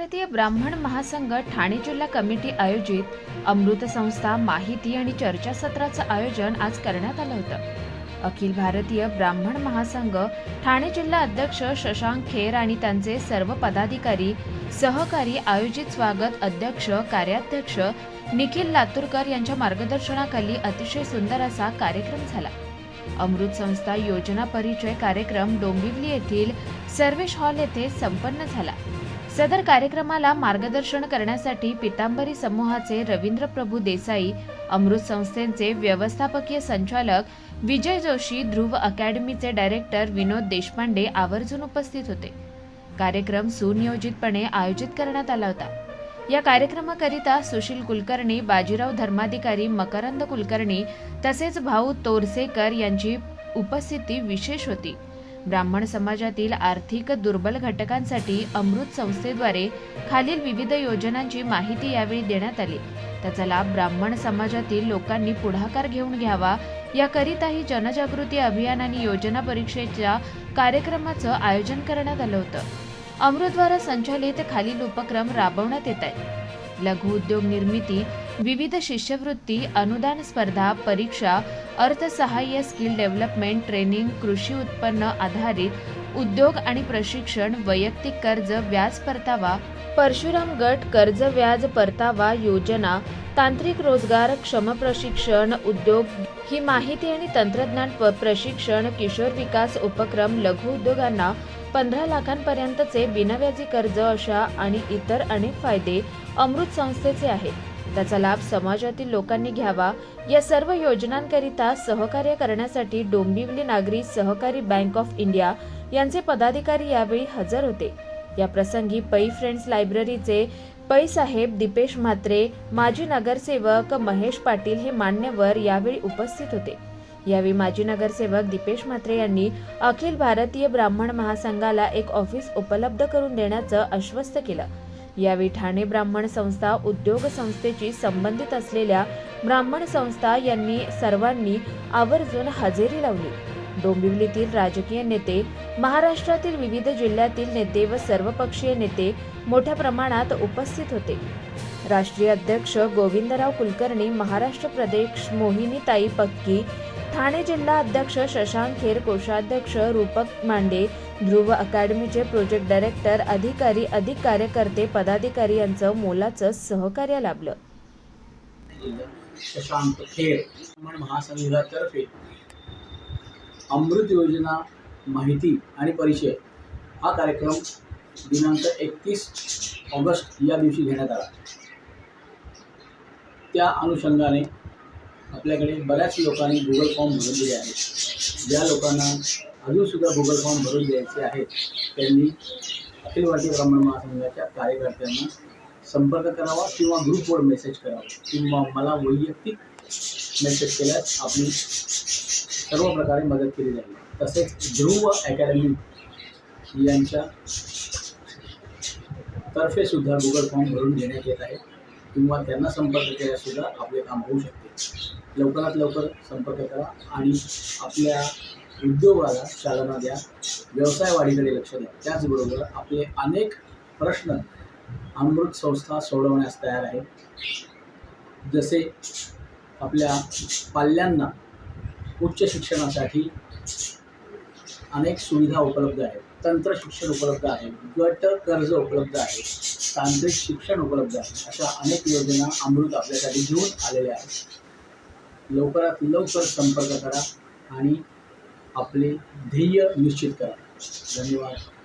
भारतीय ब्राह्मण महासंघ ठाणे जिल्हा कमिटी आयोजित अमृत संस्था माहिती आणि चर्चासत्राचं आयोजन आज करण्यात आलं होतं. अखिल भारतीय ब्राह्मण महासंघ ठाणे जिल्हा अध्यक्ष शशांक खेर आणि त्यांचे सर्व पदाधिकारी सहकारी आयोजित स्वागत अध्यक्ष कार्याध्यक्ष निखिल लातूरकर यांच्या मार्गदर्शनाखाली अतिशय सुंदर असा कार्यक्रम झाला. अमृत संस्था योजना परिचय कार्यक्रम डोंबिवली येथील सर्वेश हॉल येथे संपन्न झाला. सदर कार्यक्रमाला मार्गदर्शन करण्यासाठी पितांबरी समूहाचे रवींद्र प्रभू देसाई अमृत संस्थेचे व्यवस्थापकीय संचालक विजय जोशी ध्रुव अकॅडमीचे डायरेक्टर विनोद देशपांडे आवर्जून उपस्थित होते. कार्यक्रम सुनियोजितपणे आयोजित करण्यात आला होता. या कार्यक्रमाकरिता सुशील कुलकर्णी बाजीराव धर्माधिकारी मकरंद कुलकर्णी तसेच भाऊ तोरसेकर यांची उपस्थिती विशेष होती. ब्राह्मण समाजातील आर्थिक दुर्बल घटकांसाठी अमृत संस्थेद्वारे खालील विविध योजनांची माहिती यावेळी देण्यात आली. त्याचा लाभ ब्राह्मण समाजातील लोकांनी पुढाकार घेऊन घ्यावा याकरिताही जनजागृती अभियान आणि योजना परीक्षेच्या कार्यक्रमाचं आयोजन करण्यात आलं होतं. अमृतद्वारा संचालित खालील उपक्रम राबवण्यात येत आहेत. लघुउद्योग निर्मिती विविध शिष्यवृत्ती अनुदान स्पर्धा परीक्षा अर्थसहाय्य स्किल डेव्हलपमेंट ट्रेनिंग कृषी उत्पन्न आधारित उद्योग आणि प्रशिक्षण वैयक्तिक कर्ज व्याज परतावा परशुराम गट कर्ज व्याज परतावा योजना तांत्रिक रोजगार क्षम प्रशिक्षण उद्योग ही माहिती आणि तंत्रज्ञान प्रशिक्षण किशोर विकास उपक्रम लघु उद्योगांना पंधरा लाखांपर्यंतचे बिनव्याजी कर्ज अशा आणि इतर अनेक फायदे अमृत संस्थेचे आहेत. त्याचा लाभ समाजातील लोकांनी घ्यावा. या सर्व योजनांकरिता सहकार्य करण्यासाठी डोंबिवली नागरी सहकारी बँक ऑफ इंडिया यांचे पदाधिकारी यावेळी हजर होते. या प्रसंगी पै फ्रेंड्स लायब्ररीचे पै साहेब दीपेश म्हात्रे माजी नगरसेवक महेश पाटील हे मान्यवर यावेळी उपस्थित होते. यावेळी माजी नगरसेवक दीपेश म्हात्रे यांनी अखिल भारतीय ब्राह्मण महासंघाला एक ऑफिस उपलब्ध करून देण्याचं आश्वस्त केलं. यावेळी ठाणे ब्राह्मण संस्था उद्योग संस्थेची संबंधित असलेल्या ब्राह्मण संस्था यांनी सर्वांनी आवर्जून हजेरी लावली. डोंबिवलीतील राजकीय नेते महाराष्ट्रातील विविध जिल्ह्यातील नेते व सर्वपक्षीय नेते मोठ्या प्रमाणात उपस्थित होते. राष्ट्रीय अध्यक्ष गोविंदराव कुलकर्णी महाराष्ट्र प्रदेश मोहिनीताई पक्की ठाणे जिल्हा अध्यक्ष शशांक खेर कोषाध्यक्ष रूपक मांडे ध्रुव अकॅडमीचे प्रोजेक्ट डायरेक्टर अधिकारी अधिक कार्यकर्ते पदाधिकारी यांचं मोलाचं सहकार्य लाभलं. शशांक खेर महासंघातर्फे अमृत योजना माहिती आणि परिचय हा कार्यक्रम दिनांक एकतीस ऑगस्ट या दिवशी घेण्यात आला. त्या अनुषंगाने आपल्याकडे बऱ्याच लोकांनी गुगल फॉर्म दिले आहेत. ज्या लोकांना अजूनसुद्धा गुगल फॉर्म भरून द्यायचे आहेत अखिल भारतीय ब्राह्मण महासंघाच्या कार्यकर्त्यांना संपर्क करावा किंवा ग्रुपवर मेसेज करावा किंवा मला वैयक्तिक मेसेज केल्यास आपली सर्व प्रकारे मदत केली जाईल. तसेच ध्रुव अकॅडमी तर्फे सुद्धा गुगल फॉर्म देण्यात येत आहे. किंवा त्यांना संपर्क केल्यासुद्धा आपले काम होऊ शकते. लवकरात लवकर संपर्क करा आणि आपल्या उद्योगाला चालना द्या. व्यवसाय वाढीकडे लक्ष द्या. त्याचबरोबर आपले अनेक प्रश्न अमृत संस्था सोडवण्यास तयार आहे. जसे आपल्या पाल्यांना उच्च शिक्षणासाठी अनेक सुविधा उपलब्ध आहेत. तंत्र शिक्षण उपलब्ध आहे. गट कर्ज उपलब्ध आहे. तांत्रिक शिक्षण उपलब्ध आहे. अशा अनेक योजना अमृत आपल्यासाठी घेऊन आलेल्या आहेत. लवकरात लवकर संपर्क करा आणि आपले ध्येय निश्चित करा. धन्यवाद.